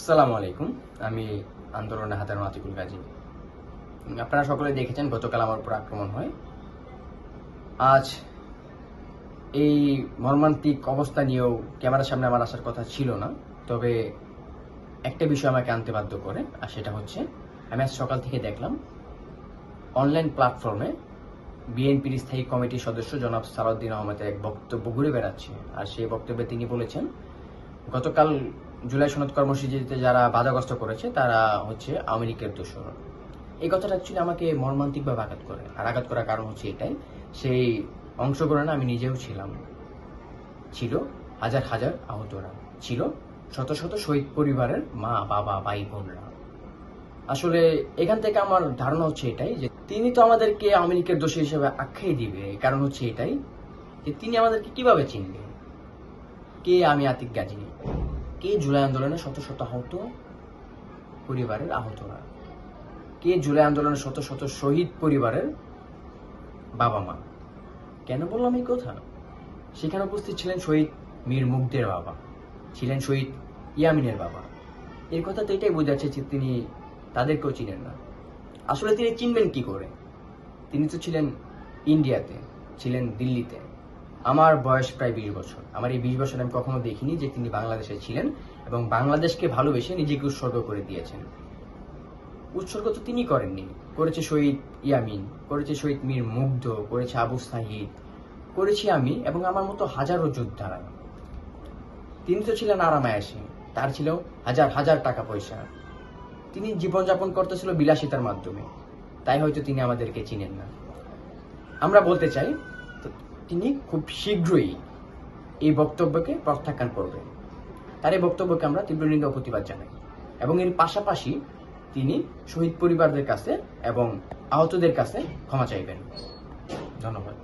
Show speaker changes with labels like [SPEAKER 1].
[SPEAKER 1] আসসালামু আলাইকুম। আমি আন্দোলনে হাতার মাতিকুল গাজী। আপনারা সকলে দেখেছেন, গতকাল আমার উপর আক্রমণ হয়। আজ এই মর্মান্তিক অবস্থা নিয়েও ক্যামেরার সামনে আমার আসার কথা ছিল না, তবে একটা বিষয় আমাকে আনতে বাধ্য করে, আর সেটা হচ্ছে, আমি আজ সকাল থেকে দেখলাম, অনলাইন প্ল্যাটফর্মে বিএনপির স্থায়ী কমিটির সদস্য জনাব সালাউদ্দিন আহমেদের এক বক্তব্য ঘুরে বেড়াচ্ছে। আর সেই বক্তব্যে তিনি বলেছেন, গতকাল জুলাই সনদ কর্মসূচিতে যারা বাধাগ্রস্ত করেছে, তারা হচ্ছে লীগের দোষর। এই কথাটা অ্যাকচুয়ালি আমাকে মর্মান্তিকভাবে আঘাত করে। আর আঘাত করার কারণ হচ্ছে এটাই, সেই অংশগ্রহণে আমি নিজেও ছিলাম। ছিল হাজার হাজার আহতরা। ছিল শত শত শহীদ পরিবারের মা, বাবা, ভাই, বোনরা। আসলে এখান থেকে আমার ধারণা হচ্ছে এটাই যে তিনি তো আমাদেরকে লীগের দোষী হিসেবে আখ্যাই দিবে। কারণ হচ্ছে এটাই যে তিনি আমাদেরকে কীভাবে চিনবে? কে আমি আতিক গাজী? কে জুলাই আন্দোলনে শত শত আহত পরিবারের আহত আহতরা? কে জুলাই আন্দোলনে শত শত শহীদ পরিবারের বাবা মা? কেন বললাম এই কথা? সেখানে উপস্থিত ছিলেন শহীদ মীর মুগ্ধের বাবা, ছিলেন শহীদ ইয়ামিনের বাবা। এর কথা তো এটাই বোঝাচ্ছে যে তিনি তাদেরকেও চিনেন না। আসলে তিনি চিনবেন কি করে? তিনি তো ছিলেন ইন্ডিয়াতে, ছিলেন দিল্লিতে। আমার বয়স প্রায় বিশ বছর। আমার এই বিশ বছর আমি কখনো দেখিনি যে তিনি বাংলাদেশে ছিলেন এবং বাংলাদেশকে ভালোবেসে নিজেকে উৎসর্গ করে দিয়েছেন। উৎসর্গ তো তিনি করেননি। করেছে শহীদ ইয়ামিন, করেছে শহীদ মীর মুগ্ধ, করেছে আবু সাহিদ, করেছি আমি এবং আমার মতো হাজারো যোদ্ধারা তিনি তো ছিলেন আরামায়াসে। তার ছিল হাজার হাজার টাকা পয়সা। তিনি জীবনযাপন করতেছিল বিলাসিতার মাধ্যমে। তাই হয়তো তিনি আমাদেরকে চিনেন না। আমরা বলতে চাই তিনি খুব শীঘ্রই এই বক্তব্যকে প্রত্যাখ্যান করবেন। তার এই বক্তব্যকে আমরা তীব্র নিন্দা প্রতিবাদ জানাই এবং এর পাশাপাশি তিনি শহীদ পরিবারদের কাছে এবং আহতদের কাছে ক্ষমা চাইবেন। ধন্যবাদ।